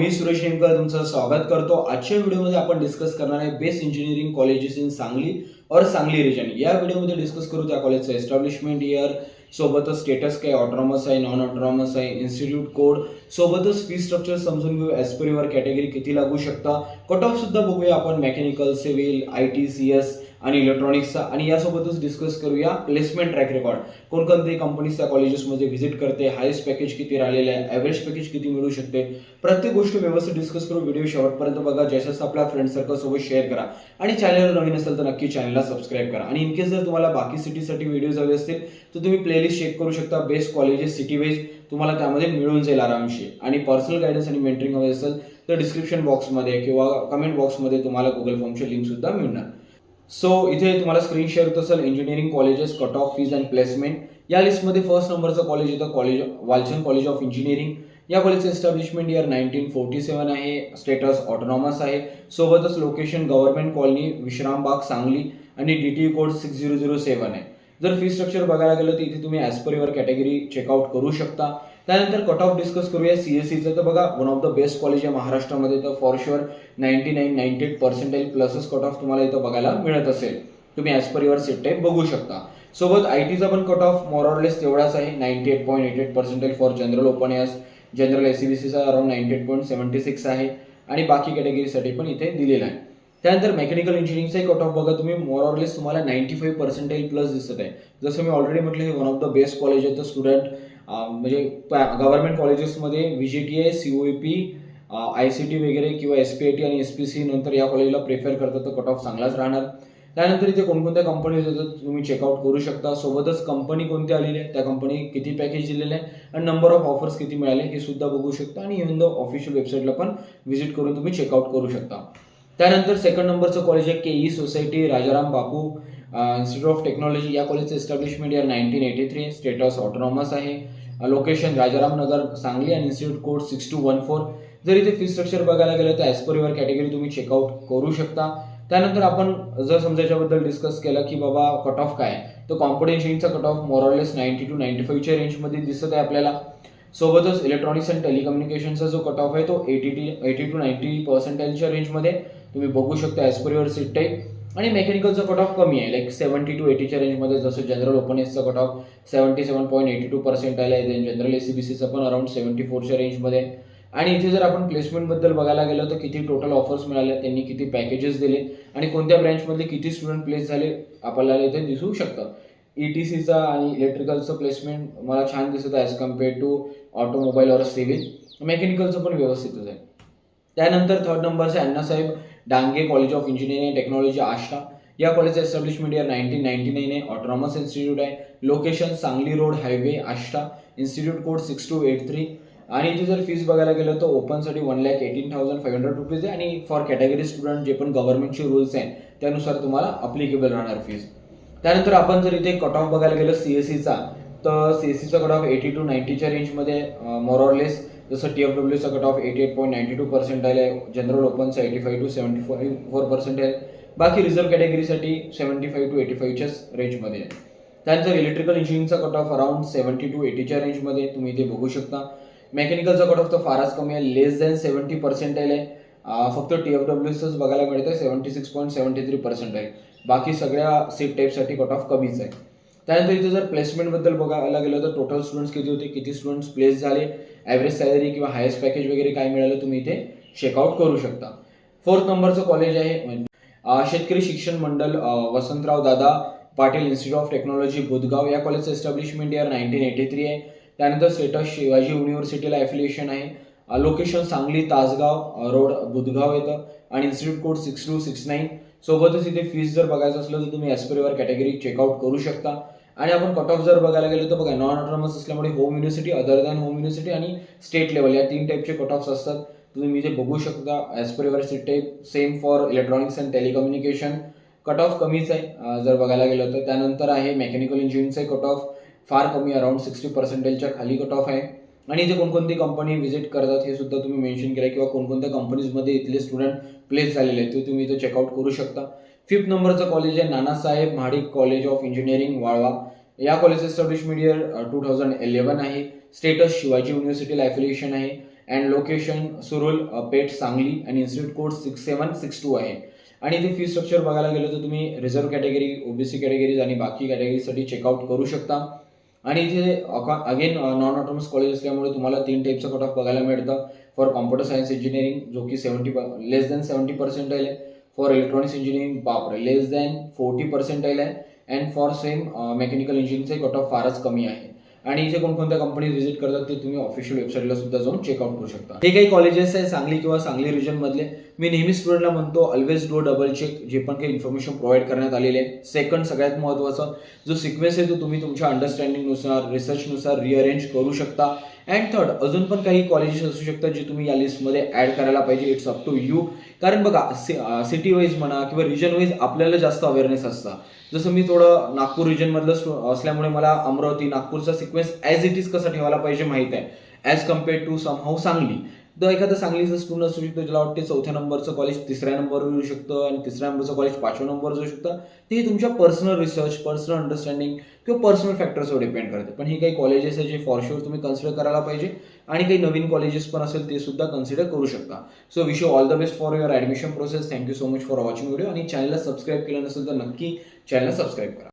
मी सुरेश हेमकर तुमचं स्वागत करतो. आजच्या व्हिडिओमध्ये आपण डिस्कस करणार आहे best engineering colleges in Sangli और सांगली रिजन या व्हिडिओमध्ये डिस्कस करू त्या कॉलेजचं एस्टॅब्लिशमेंट इयर सोबतच स्टेटस काय ऑटोनॉमस आहे नॉन ऑटोनॉमस आहे इन्स्टिट्यूट कोड सोबतच फी स्ट्रक्चर समजून घेऊ एस पर युअर कॅटेगरी किती लागू शकता. कट ऑफ सुद्धा बघूया आपण mechanical civil I T C S आणि इलेक्ट्रॉनिक्सचा आणि यासोबतच डिस्कस करूया प्लेसमेंट ट्रॅक रेकॉर्ड कोणकोणते कंपनीज त्या कॉलेजेसमध्ये व्हिजिट करते हायेस्ट पॅकेज किती राहिलेलं आहे ॲव्हरेज पॅकेज किती मिळू शकते? प्रत्येक गोष्ट व्यवस्थित डिस्कस करू व्हिडिओ शेवटपर्यंत बघा. जसं आपल्या फ्रेंड सर्कल सोबत शेअर करा. आणि चॅनलवर नवीन असेल तर नक्की चॅनलला सबस्क्राईब करा. आणि इनकेस जर तुम्हाला बाकी सिटीसाठी व्हिडिओज हवे असतील तर तुम्ही प्लेलिस्ट चेक करू शकता. बेस्ट कॉलेजेस सिटी वाईज तुम्हाला त्यामध्ये मिळून जाईल आरामशी आणि पर्सनल गायडन्स आणि मेंटरिंग हवे असेल तर डिस्क्रिप्शन बॉक्समध्ये किंवा कमेंट बॉक्समध्ये तुम्हाला गुगल फॉर्मचे लिंक सुद्धा मिळणार. सो इथे तुम्हाला स्क्रीन शेअर होत असेल engineering colleges cut off fees and placement या लिस्टमध्ये फर्स्ट नंबरचं कॉलेज येतं college Walchand college of engineering या कॉलेजचं establishment year nineteen forty seven आहे. स्टेटस ऑटोनॉमस आहे. सोबतच location government colony Vishrambag Sangli आणि D T code six zero zero seven आहे. जर फी स्ट्रक्चर बघायला गेलं तर इथे तुम्ही as per your category check out करू शकता. त्यानंतर कट ऑफ डिस्कस करूया सी एस सीचं तर बघा one of the best college आहे महाराष्ट्रामध्ये तर for sure ninety nine ninety eight percentage प्लसच cut off तुम्हाला इथं बघायला मिळत असेल. तुम्ही as per your seat type बघू शकता. सोबत आय टीचा पण कट ऑफ मॉरॉरलेस तेवढाच आहे. Ninety eight point eight eight percentage for general open S general S C B सीचा around ninety eight point seventy six आहे. आणि बाकी कॅटेगरीसाठी पण इथे दिलेला आहे. त्यानंतर मेकॅनिकल इंजिनिअरिंगचाही कट ऑफ बघा तुम्ही मॉरॉरलेस तुम्हाला नाईन्टी फाईव्ह पर्सेंटेज प्लस दिसत आहे. जसं मी ऑलरेडी म्हटलं हे one of the best college आहे तर स्टुडंट म्हणजे गव्हर्नमेंट कॉलेजेसमध्ये V J T I C O P I C T वगैरे किंवा एस पी आय टी आणि एस पी सी नंतर या कॉलेजला प्रेफर करतात तर कट ऑफ चांगलाच राहणार. त्यानंतर इथे कोणकोणत्या कंपनीज येतात तुम्ही चेकआउट करू शकता. सोबतच कंपनी कोणती आलेली आहे? त्या कंपनी किती पॅकेज दिलेलं आहे? आणि नंबर ऑफ ऑफर्स किती मिळाले हे सुद्धा बघू शकता. आणि इव्हन द ऑफिशियल वेबसाईटला पण व्हिजिट करून तुम्ही चेकआउट करू शकता. त्यानंतर सेकंड नंबरचं कॉलेज आहे K E society Rajaram Bapu institute of technology या कॉलेजचं एस्टॅब्लिशमेंट या nineteen eighty three status autonomous आहे. लोकेशन राजाराम नगर सांगली आणि institute code six two one four जर इथे फी स्ट्रक्चर बघायला गेलं तर ॲज पर युअर कॅटेगरी तुम्ही चेकआउट करू शकता. त्यानंतर आपण जर समजा याच्याबद्दल डिस्कस केलं की बाबा कट ऑफ काय तर कॉम्पिटिशनचा cut off more or less ninety two ninety फाईव्हच्या रेंजमध्ये दिसत आहे आपल्याला. सोबतच इलेक्ट्रॉनिक्स अँड टेलिकम्युनिकेशनचा जो कट ऑफ आहे तो eighty to eighty two ninety पर्सेंटेजच्या रेंजमध्ये तुम्ही बघू शकता as per your seat type आणि मेकॅनिकलचा कट ऑफ कमी आहे. लाईक सेवन्टी टू एटीच्या रेंजमध्ये जसं general open एसचा cut off seventy seven point eighty two percent आलं आहे then general A C B सीचं पण अराउंड सेवन्टी फोरच्या रेंजमध्ये आणि इथे जर आपण प्लेसमेंटबद्दल बघायला गेलो तर किती टोटल ऑफर्स मिळाले त्यांनी किती पॅकेजेस दिले आणि कोणत्या ब्रँचमधले किती स्टुडंट प्लेस झाले आपल्याला इथे दिसू शकतं. ई टी सीचा आणि इलेक्ट्रिकलचं प्लेसमेंट मला छान दिसत आहे ॲज कंपेअर टू ऑटोमोबाईल और सिव्हिल मेकॅनिकलचं पण व्यवस्थितच आहे. त्यानंतर थर्ड नंबरचं Annasaheb. Dange college of engineering technology Ashta. या कॉलेजचं establishment year nineteen ninety nine आहे. ऑटोनॉमस इन्स्टिट्यूट आहे. Location Sangli road highway Ashta. Institute code six two eight three आणि इथे जर फीस बघायला गेलं तर ओपनसाठी one lakh eighteen thousand five hundred rupees आहे. आणि फॉर कॅटेगरी स्टुडंट जे पण गव्हर्नमेंटचे रूल्स आहेत त्यानुसार तुम्हाला अप्लिकेबल राहणार फीज त्यानंतर आपण जर इथे कट ऑफ बघायला गेलं सी एस सीचा तर सी एस सीचा कट ऑफ एटी टू नाईन्टीच्या रेंजमध्ये मोरॉरलेस जसं T F डब्ल्यूचा cut off eighty eight point ninety two percentile आहे. General ओपनचा eighty five to seventy four four percent आहे. बाकी रिझर्व कॅटेगरीसाठी सेवन्टी फाईव्ह टू एटी फाईव्हच्याच रेंजमध्ये आहे. त्यानंतर electrical इंजिनिअरिंगचा cut off around seventy to एटीच्या रेंजमध्ये तुम्ही इथे बघू शकता. मेकॅनिकलचा कट ऑफ तर फारच कमी आहे. लेस दॅन सेवन्टी पर्सेंटाईल आहे. फक्त टी एफ डब्ल्यूचंच बघायला मिळतं seventy six point seventy three percent आहे. बाकी सगळ्या सीट टाईपसाठी कट ऑफ कमीच आहे. त्यानंतर इथे जर प्लेसमेंटबद्दल बघायला गेलं तर टोटल स्टुडंट्स किती होते? किती स्टुडंट्स प्लेस झाले? ॲव्हरेज सॅलरी किंवा हायेस्ट पॅकेज वगैरे काय मिळालं तुम्ही इथे चेकआउट करू शकता. फोर्थ नंबरचं कॉलेज आहे म्हणजे, शेतकरी Shikshan Mandal Vasantrao Dada Patil institute of technology Budhgaon. या कॉलेजचं establishment year nineteen eighty three आहे. त्यानंतर स्टेटस शिवाजी युनिव्हर्सिटीला ॲफिलिएशन आहे. लोकेशन सांगली तासगाव रोड बुधगाव येतं. आणि institute code six two six nine सोबतच इथे फीस जर बघायचं असलं तर तुम्ही एस्पिरेवर कॅटेगरी चेकआउट करू शकता. आणि आपण कट ऑफ जर बघायला गेलो तर बघा नॉन ऑटोनॉमस असल्यामुळे home university other than home university आणि स्टेट लेवल या तीन टाईपचे कट ऑफ्स असतात. तुम्ही इथे बघू शकता as per your seat type same for electronics and telecommunication cut off कमीच आहे जर बघायला गेलं तर. त्यानंतर आहे मेकॅनिकल इंजिनिअरिंगचे कट ऑफ फार कमी अराउंड सिक्स्टी पर्सेंटेजच्या खाली कट ऑफ आहे. आणि इथे कोणकोणती कंपनी व्हिजिट करतात हे सुद्धा तुम्ही मेन्शन केलं किंवा कोणकोणत्या कंपनीजमध्ये इथले स्टुडंट प्लेस झालेले आहेत ते तुम्ही इथे चेकआउट करू शकता. फिफ्थ नंबरचं कॉलेज आहे Nanasaheb Mahadik college of engineering Walwa. या कॉलेजचं establishment year two thousand eleven आहे. स्टेटस शिवाजी युनिव्हर्सिटीला ॲफिलिएशन आहे. अँड लोकेशन सुरुल पेठ सांगली आणि institute code six seven six two आहे. आणि ते फी स्ट्रक्चर बघायला गेलं तर तुम्ही रिझर्व्ह कॅटेगरी ओबीसी कॅटेगरीज आणि बाकी कॅटेगरीसाठी चेकआउट करू शकता. आणि इथे अगेन नॉन ऑटोनॉमस कॉलेज असल्यामुळे तुम्हाला तीन टाईपचं कट ऑफ बघायला मिळतं. फॉर कॉम्प्युटर सायन्स इंजिनिअरिंग जो की seventy less than seventy percentile आहे. फॉर इलेक्ट्रॉनिक्स इंजिनिअरिंग बापरे लेस दॅन फोर्टी पर्सेंटाईल आहे. अँड फॉर सेम मेकॅनिकल इंजिनिअरिंगचे कट ऑफ फारच कमी आहे. आणि इथे कोणकोणत्या कंपनीज व्हिजिट करतात ते तुम्ही ऑफिशियल वेबसाईटला सुद्धा जाऊन चेकआउट करू शकता. हे काही कॉलेजेस आहे सांगली किंवा सांगली रिजन मधले. मी नेहमी स्टुडंटला म्हणतो ऑलवेज डू डबल चेक जे पण काही इन्फॉर्मेशन प्रोव्हाइड करण्यात आलेले आहे. सेकंड सगळ्यात महत्त्वाचं जो सिक्वेन्स आहे तो तुम्ही तुमच्या अंडरस्टँडिंगनुसार रिसर्चनुसार रिअरेंज करू शकता. अँड थर्ड अजून पण काही कॉलेजेस असू शकतात जे तुम्ही या लिस्टमध्ये ॲड करायला पाहिजे. इट्स अप टू यू कारण बघा सिटी वाईज म्हणा किंवा रिजन वाईज आपल्याला जास्त अवेअरनेस असतं. जसं मी थोडं नागपूर रिजनमधलं असल्यामुळे मला अमरावती नागपूरचा सिक्वेन्स ॲज इट इज कसा ठेवायला पाहिजे माहीत आहे. As compared to somehow Sangli. तर एखादा सांगलीचं स्टुडंट असू शकतो ज्याला वाटते चौथ्या नंबरचं कॉलेज तिसऱ्या नंबरवर येऊ शकतं आणि तिसऱ्या नंबरचं कॉलेज पाचव्या नंबरवर येऊ शकतं. ते तुमच्या पर्सनल रिसर्च पर्सनल अंडरस्टँडिंग किंवा पर्सनल फॅक्टर्सवर डिपेंड करते. पण हे काही कॉलेजेस आहे जे फॉर शुअर तुम्ही कन्सिडर करायला पाहिजे. आणि काही नवीन कॉलेजेस पण असेल ते सुद्धा कन्सिडर करू शकता. So wish you all the best for your admission process thank you so much for watching video आणि चॅनलला सबस्क्राईब केलं नसेल तर नक्की चॅनलला सबस्क्राईब करा.